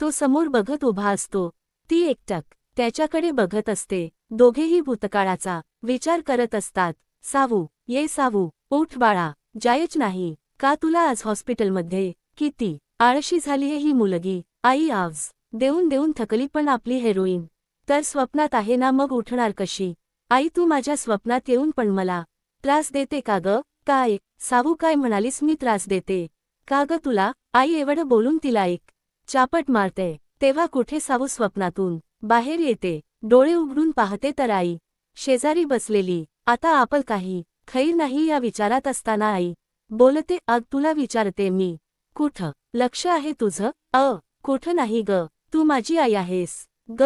तो समोर बघत उभा असतो. ती एकटक त्याच्याकडे बघत असते. दोघेही भूतकाळाचा विचार करत असतात. सावू ये सावू उठ बाळा जायच नाही. का तुला आज हॉस्पिटलमध्ये किती आळशी झालीये ही मुलगी? आई आव्ज देऊन देऊन थकली पण आपली हेरोईन तर स्वप्नात आहे ना मग उठणार कशी? आई तू माझ्या स्वप्नात येऊन पण मला त्रास देते का ग? काय? सावू काय म्हणालीस मी त्रास देते. का ग तुला? आई एवढं बोलून तिला एक चापट मारते. तेव्हा कुठे सावू स्वप्नातून? बाहेर येते. डोळे उघडून पाहते तर आई. शेजारी बसलेली. आता आपल काही खैर नाही या विचारात असताना आई. बोलते अग तुला विचारते मी. कुठं? लक्ष आहे तुझं? अ कुठं नाही ग? तू माझी आई आहेस. ग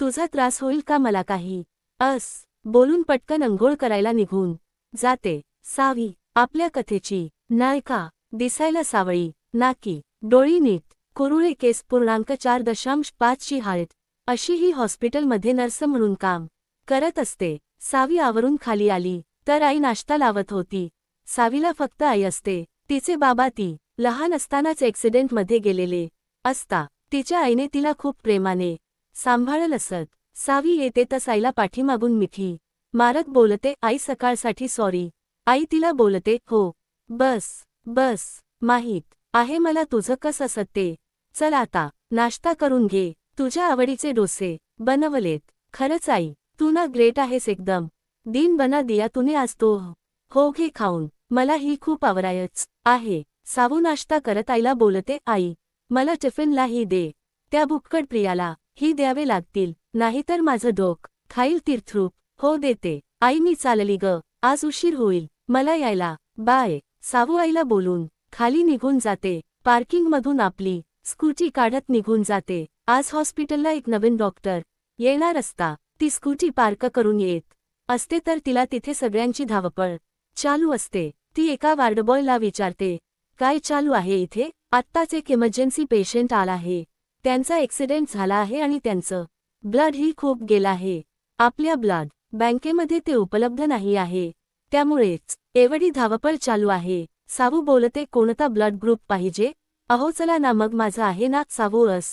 तुझा त्रास होईल का मला काही? अस. बोलून पटकन अंघोळ करायला निघून जाते. सावी आपल्या कथेची नायका दिसायला सावळी नाकी डोळी नीट. कुरुळे केस पूर्णांक चार दशांश पाचची हाळत अशी ही हॉस्पिटलमध्ये नर्स म्हणून काम करत असते. सावी आवरून खाली आली तर आई नाश्ता लावत होती. सावीला फक्त आई असते. तिचे बाबा ती लहान असतानाच ॲक्सिडेंटमध्ये गेलेले असता तिच्या आईने तिला खूप प्रेमाने सांभाळल असत. सावी येते तस आईला पाठीमागून मिठी मारत बोलते आई सकाळसाठी सॉरी आई तिला बोलते हो बस बस माहीत आहे मला तुझं कसं असत ते चल आता नाश्ता करून घे तुझ्या आवडीचे डोसे बनवलेत. खरंच आई तू ना ग्रेट आहेस एकदम. दिन बना दिया तुने आज तो. हो घे खाऊन. मला ही खूप आवरायच आहे. सावू नाश्ता करत आईला बोलते आई मला टिफिनला ही दे. त्या भुक्कड प्रियाला ही द्यावे लागतील. नाहीतर माझं डोक खाईल तीर्थरूप. हो देते. आई मी चालली ग. आज उशीर होईल. मला यायला. बाय. सावू आईला बोलून खाली निघून जाते. पार्किंगमधून आपली स्कूटी काढत निघून जाते. आज हॉस्पिटलला एक नवीन डॉक्टर येणार असता. ती स्कूटी पार्क करून येत असते तर तिला तिथे सगळ्यांची धावपळ चालू असते. ती एका वार्डबॉयला विचारते काय चालू आहे इथे? आत्ताच एक इमर्जन्सी पेशंट आला आहे. त्यांचा ऍक्सिडेंट झाला आहे आणि त्यांचं ब्लड ही खूप गेला आहे. आपल्या ब्लड बँकेमध्ये ते उपलब्ध नाही आहे. त्यामुळेच एवढी धावपळ चालू आहे. सावू बोलते कोणता ब्लड ग्रुप पाहिजे? अहो चला ना मग माझं आहे ना सावू अस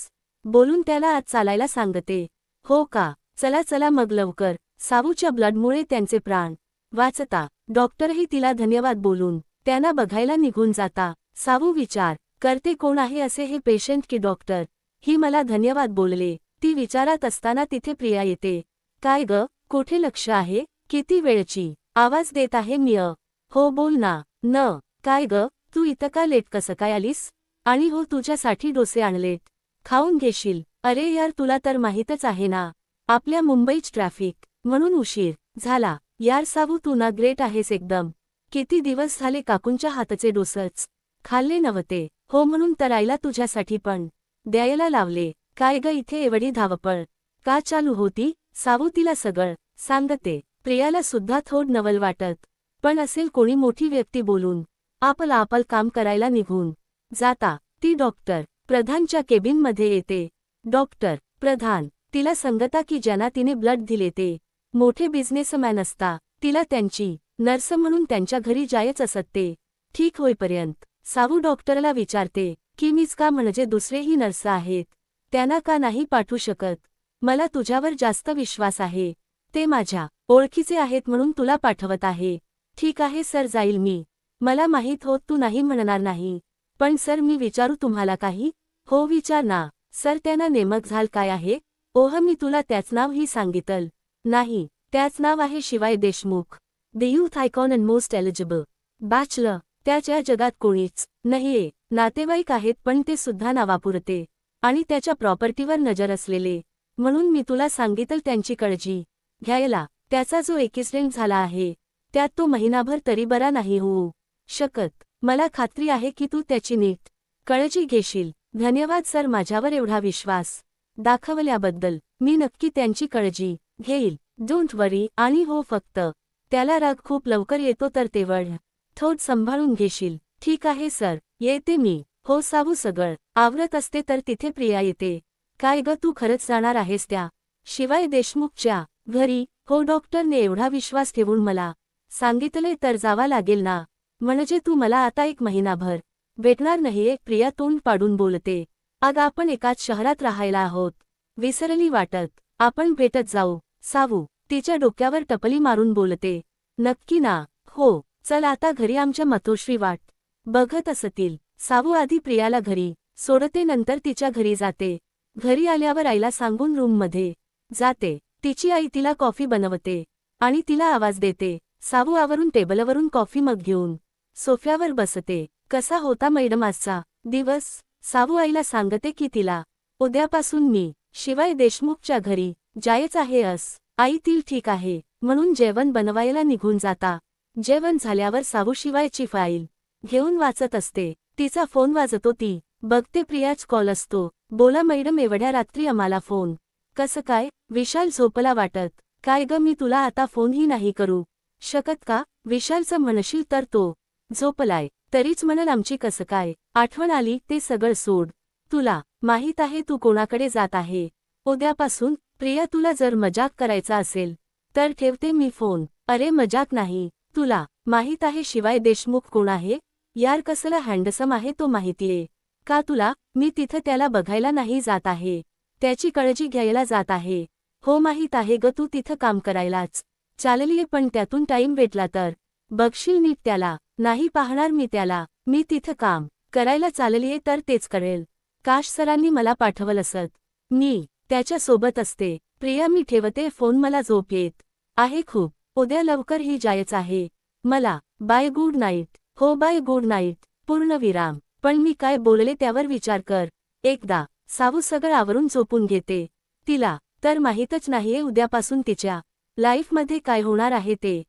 बोलून त्याला आज चालायला सांगते. हो का? चला चला मग लवकर. सावूच्या ब्लडमुळे त्यांचे प्राण. वाचता. डॉक्टरही तिला धन्यवाद बोलून त्यांना बघायला निघून जाता. सावू विचार करते कोण आहे असे हे पेशंट की डॉक्टर? ही मला धन्यवाद बोलले. ती विचारात असताना तिथे प्रिया येते. काय ग? कुठे लक्ष आहे? किती वेळची? आवाज देत आहे मी अ हो बोल ना. न. काय ग? तू इथं का लेट कसं काय आलीस? आणि हो तुझ्यासाठी डोसे आणलेत. खाऊन घेशील. अरे यार तुला तर माहीतच आहे ना. आपल्या मुंबईच ट्रॅफिक. म्हणून उशीर. झाला. यार साबू तू ना ग्रेट आहेस एकदम. किती दिवस झाले काकूंच्या हाताचे डोसच. खाल्ले नव्हते. हो म्हणून तर आईला तुझ्यासाठी पण. द्यायला लावले. काय ग इथे एवढी धावपळ. का चालू होती? सावू तिला सगळ सांगते. प्रियाला सुद्धा थोड नवल वाटत. पण असेल कोणी मोठी व्यक्ती बोलून. आपल आपल काम करायला निघून. जाता ती डॉक्टर प्रधानच्या केबिनमध्ये येते. डॉक्टर प्रधान तिला संगता की ज्यांना तिने ब्लड दिले ते. मोठे बिझनेसमॅन असता तिला त्यांची नर्स म्हणून त्यांच्या घरी जायच असत ते. ठीक होईपर्यंत सावू डॉक्टरला विचारते की मीच का म्हणजे दुसरेही नर्स आहेत? त्यांना का नाही पाठवू शकत? मला तुझ्यावर जास्त विश्वास आहे. ते माझ्या ओळखीचे आहेत म्हणून तुला पाठवत आहे. ठीक आहे सर जाईल मी. मला माहीत होत तू नाही म्हणणार नाही. पण सर मी विचारू तुम्हाला काही? हो विचार ना. सर त्यांना नेमक झाल काय आहे? ओह मी तुला त्याच नाव ही सांगितल. नाही त्याच नाव आहे Shivay Deshmukh. The youth icon and most eligible bachelor त्याच्या जगात कोणीच नाहीये. नातेवाईक आहेत पण ते सुद्धा नावापुरते. आणि त्याच्या प्रॉपर्टीवर नजर असलेले. म्हणून मी तुला सांगितल त्यांची काळजी. घ्यायला. त्याचा जो एक्सिडेंट झाला आहे त्यात तो महिनाभर तरी बरा नाही होऊ शकत. मला खात्री आहे की तू त्याची नीट काळजी घेशील. धन्यवाद सर. माझ्यावर एवढा विश्वास दाखवल्याबद्दल मी नक्की त्यांची काळजी घेईल. Don't worry. आणि हो फक्त त्याला राग खूप लवकर येतो तर तेवढ थोड सांभाळून घेशील. ठीक आहे सर. येते मी. हो सावू सगळ. आवरत असते तर तिथे प्रिया येते. काय ग तू खरंच जाणार आहेस त्या शिवाय देशमुखच्या घरी? हो डॉक्टरने एवढा विश्वास ठेवून मला सांगितले तर जावा लागेल ना? म्हणजे तू मला आता एक महिनाभर भेटणार नाहीये प्रिया तोंड पाडून बोलते. आज आपण एकाच शहरात राहायला आहोत. विसरली वाटत. आपण भेटत जाऊ. सावू तिच्या डोक्यावर टपली मारून बोलते. नक्की ना. हो. चल आता घरी आमच्या मतोश्री वाट. बघत असतील. सावू आधी प्रियाला घरी सोडते नंतर तिच्या घरी जाते. घरी आल्यावर आईला सांगून रूममध्ये जाते. तिची आई तिला कॉफी बनवते आणि तिला आवाज देते. सावू आवरून टेबलवरून कॉफी मग घेऊन सोफ्यावर बसते. कसा होता मैडम आजचा दिवस? सावू आईला सांगते की तिला उद्यापासून मी शिवाय देशमुखच्या घरी जायच आहे अस. आई तील ठीक आहे. म्हणून जेवण बनवायला निघून जाता. जेवण झाल्यावर सावू शिवायची फाईल घेऊन वाचत असते. तिचा फोन वाजतो ती बघते प्रियाच कॉल असतो. बोला मैडम एवढ्या रात्री आम्हाला फोन. कसं काय? विशाल झोपला वाटत. काय ग मी तुला आता फोनही नाही करू. शकत का? विशालचं म्हणशील तर तो झोपलाय. तरीच म्हणल आमची कसं काय? आठवण आली ते सगळं सोड. तुला माहीत आहे तू कोणाकडे जात आहे. उद्यापासून प्रिया तुला जर मजाक करायचा असेल तर ठेवते मी फोन. अरे मजाक नाही. तुला माहीत आहे शिवाय देशमुख कोण आहे? यार कसला हँडसम आहे तो माहितीये. का तुला? मी तिथं त्याला बघायला नाही जात आहे. त्याची काळजी घ्यायला जात आहे. हो माहीत आहे ग तू तिथं काम करायलाच. चाललीये पण त्यातून टाईम भेटला तर. बघशील नीट त्याला. नाही पाहणार मी त्याला. मी तिथं काम करायला चाललीये तर तेच कळेल. काश सरांनी मला पाठवलं असत. मी त्याच्या सोबत असते. प्रिया मी ठेवते. फोन मला झोप येत आहे खूप. उद्या लवकर ही जायच आहे. मला बाय गुड नाईट. हो बाय गुड नाईट. पूर्ण विराम. पण मी काय बोलले त्यावर विचार कर. एकदा सावू सगळं आवरून झोपून घेते. तिला तर माहीतच नाहीये उद्यापासून तिच्या लाईफमध्ये काय होणार आहे ते.